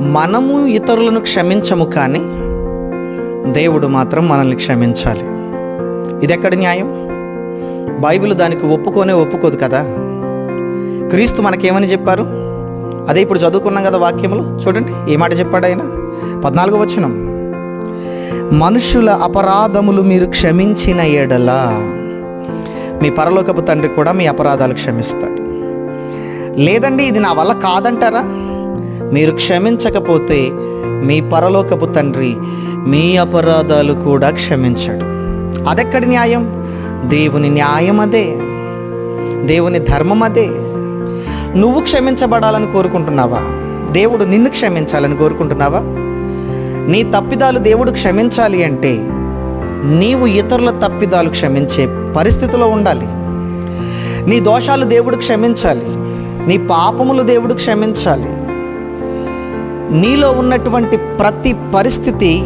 మనము ఇతరులను క్షమించము కానీ దేవుడు మాత్రం మనల్ని క్షమించాలి. ఇది ఎక్కడ న్యాయం? బైబిల్ దానికి ఒప్పుకోనే ఒప్పుకోదు కదా? క్రీస్తు మనకేమని చెప్పారు? అదే ఇప్పుడు చదువుకున్నాం కదా వాక్యములు? చూడండి ఏ మాట చెప్పాడు ఆయన? పద్నాలుగో వచ్చినం మనుషుల అపరాధములు మీరు క్షమించిన ఎడలా మీ పరలోకపు తండ్రి కూడా మీ అపరాధాలు క్షమిస్తాడు. లేదండి ఇది నా వల్ల కాదంటారా? మీరు క్షమించకపోతే మీ పరలోకపు తండ్రి మీ అపరాధాలు కూడా క్షమించడు. అదెక్కడి న్యాయం? దేవుని న్యాయం అదే. దేవుని ధర్మం అదే. నువ్వు క్షమించబడాలని కోరుకుంటున్నావా? దేవుడు నిన్ను క్షమించాలని కోరుకుంటున్నావా? నీ తప్పిదాలు దేవుడు క్షమించాలి అంటే నీవు ఇతరుల తప్పిదాలు క్షమించే పరిస్థితిలో ఉండాలి. నీ దోషాలు దేవుడు క్షమించాలి. నీ పాపములు దేవుడు క్షమించాలి. నీలో ఉన్నటువంటి ప్రతి పరిస్థితి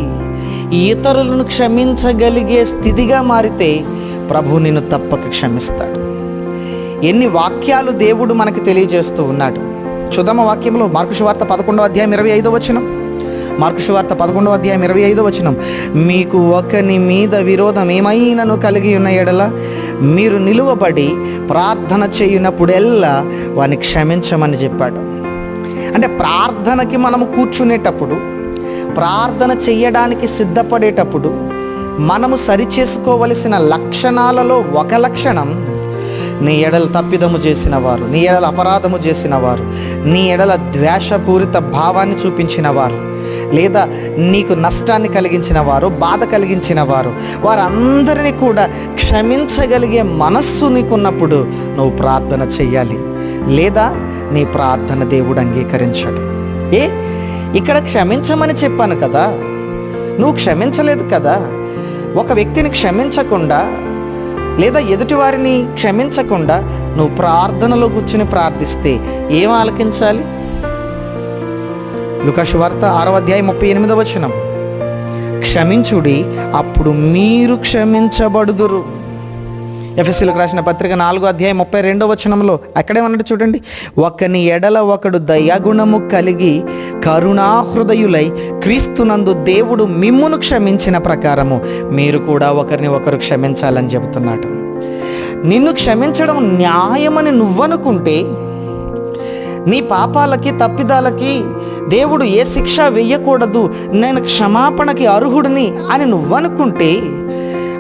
ఇతరులను క్షమించగలిగే స్థితిగా మారితే ప్రభు నిన్ను తప్పక క్షమిస్తాడు. ఎన్ని వాక్యాలు దేవుడు మనకు తెలియజేస్తూ ఉన్నాడు. చుదమ వాక్యంలో మార్కుషు వార్త పదకొండవ అధ్యాయం ఇరవై ఐదో వచనం. మార్కుషు వార్త పదకొండవ అధ్యాయం ఇరవై ఐదో వచనం. మీకు ఒకని మీద విరోధం ఏమైనను కలిగి ఉన్న ఎడల మీరు నిలువబడి ప్రార్థన చేయునప్పుడెల్లా వాని క్షమించమని చెప్పాడు. అంటే ప్రార్థనకి మనము కూర్చునేటప్పుడు ప్రార్థన చేయడానికి సిద్ధపడేటప్పుడు మనము సరిచేసుకోవలసిన లక్షణాలలో ఒక లక్షణం నీ ఎడల తప్పిదము చేసిన వారు నీ ఎడల అపరాధము చేసిన వారు నీ ఎడల ద్వేషపూరిత భావాన్ని చూపించిన వారు లేదా నీకు నష్టాన్ని కలిగించిన వారు బాధ కలిగించిన వారు వారందరినీ కూడా క్షమించగలిగే మనస్సు నీకున్నప్పుడు నువ్వు ప్రార్థన చెయ్యాలి. లేదా నీ ప్రార్థన దేవుడు అంగీకరించడు. ఏ? ఇక్కడ క్షమించమని చెప్పాను కదా. నువ్వు క్షమించలేదు కదా. ఒక వ్యక్తిని క్షమించకుండా లేదా ఎదుటి వారిని క్షమించకుండా నువ్వు ప్రార్థనలో కూర్చుని ప్రార్థిస్తే ఏం ఆలకించాలి? లుకాసు వార్త ఆరో అధ్యాయం ముప్పై ఎనిమిదవ వచనం. క్షమించుడి అప్పుడు మీరు క్షమించబడుదురు. ఎఫ్ఎస్సీలకు రాసిన పత్రిక నాలుగో అధ్యాయం ముప్పై రెండో వచనంలో అక్కడేమన్నట్టు చూడండి. ఒకని ఎడల ఒకడు దయాగుణము కలిగి కరుణాహృదయులై క్రీస్తునందు దేవుడు మిమ్మును క్షమించిన ప్రకారము మీరు కూడా ఒకరిని ఒకరు క్షమించాలని చెబుతున్నాడు. నిన్ను క్షమించడం న్యాయమని నువ్వనుకుంటే నీ పాపాలకి తప్పిదాలకి దేవుడు ఏ శిక్ష వెయ్యకూడదు నేను క్షమాపణకి అర్హుడిని అని నువ్వనుకుంటే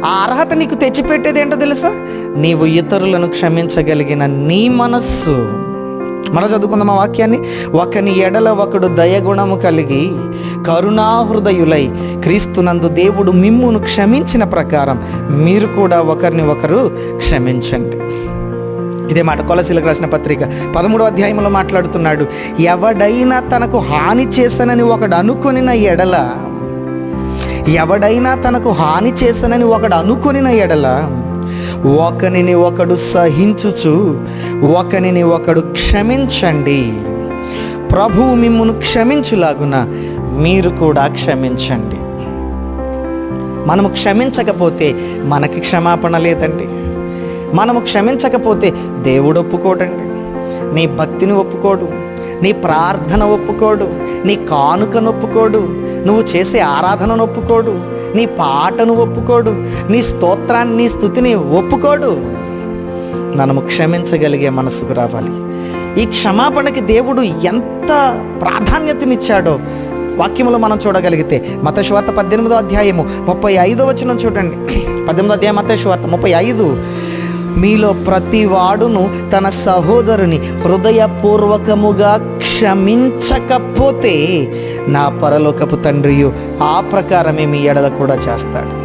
ఆ అర్హత నీకు తెచ్చిపెట్టేది ఏంటో తెలుసా? నీవు ఇతరులను క్షమించగలిగిన నీ మనస్సు. మన చదువుకుందాం ఆ వాక్యాన్ని. ఒకని ఎడల ఒకడు దయగుణము కలిగి కరుణాహృదయులై క్రీస్తునందు దేవుడు మిమ్మును క్షమించిన ప్రకారం మీరు కూడా ఒకరిని ఒకరు క్షమించండి. ఇదే మాట కొలసీలకు రాసిన పత్రిక పదమూడో అధ్యాయంలో మాట్లాడుతున్నాడు ఎవడైనా తనకు హాని చేశానని ఒకడు అనుకొనిన ఎడల ఎవడైనా తనకు హాని చేశానని ఒకడు అనుకొనిన ఎడల ఒకనిని ఒకడు సహించుచు ఒకనిని ఒకడు క్షమించండి. ప్రభువు మిమ్మును క్షమించులాగున మీరు కూడా క్షమించండి. మనము క్షమించకపోతే మనకి క్షమాపణ లేదండి. మనము క్షమించకపోతే దేవుడు ఒప్పుకోడండి. నీ భక్తిని ఒప్పుకోడు నీ ప్రార్థన ఒప్పుకోడు నీ కానుకను ఒప్పుకోడు నువ్వు చేసే ఆరాధనను ఒప్పుకోడు నీ పాటను ఒప్పుకోడు నీ స్తోత్రాన్ని నీ స్థుతిని ఒప్పుకోడు. మనము క్షమించగలిగే మనసుకు రావాలి. ఈ క్షమాపణకి దేవుడు ఎంత ప్రాధాన్యతనిచ్చాడో వాక్యములో మనం చూడగలిగితే మతశ్వార్త పద్దెనిమిదో అధ్యాయము ముప్పై ఐదో వచ్చిన చూడండి. పద్దెనిమిదో అధ్యాయం మతశ్వార్త ముప్పై ఐదు. మీలో ప్రతి వాడును తన సహోదరుని హృదయపూర్వకముగా క్షమించకపోతే నా పరలోకపు తండ్రియు ఆ ప్రకారమే మీ ఎడల కూడా చేస్తాడు.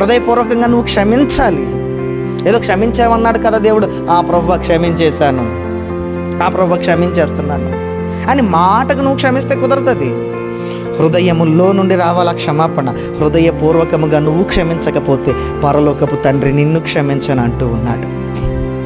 హృదయపూర్వకంగా నువ్వు క్షమించాలి. ఏదో క్షమించామన్నాడు కదా దేవుడు? ఆ ప్రభు క్షమించేశాను. ఆ ప్రభు క్షమించేస్తున్నాను. అని మాటకు నువ్వు క్షమిస్తే కుదరతుంది. హృదయముల్లో నుండి రావాల క్షమాపణ? హృదయపూర్వకముగా నువ్వు క్షమించకపోతే పరలోకపు తండ్రి నిన్ను క్షమించను అంటూ ఉన్నాడు.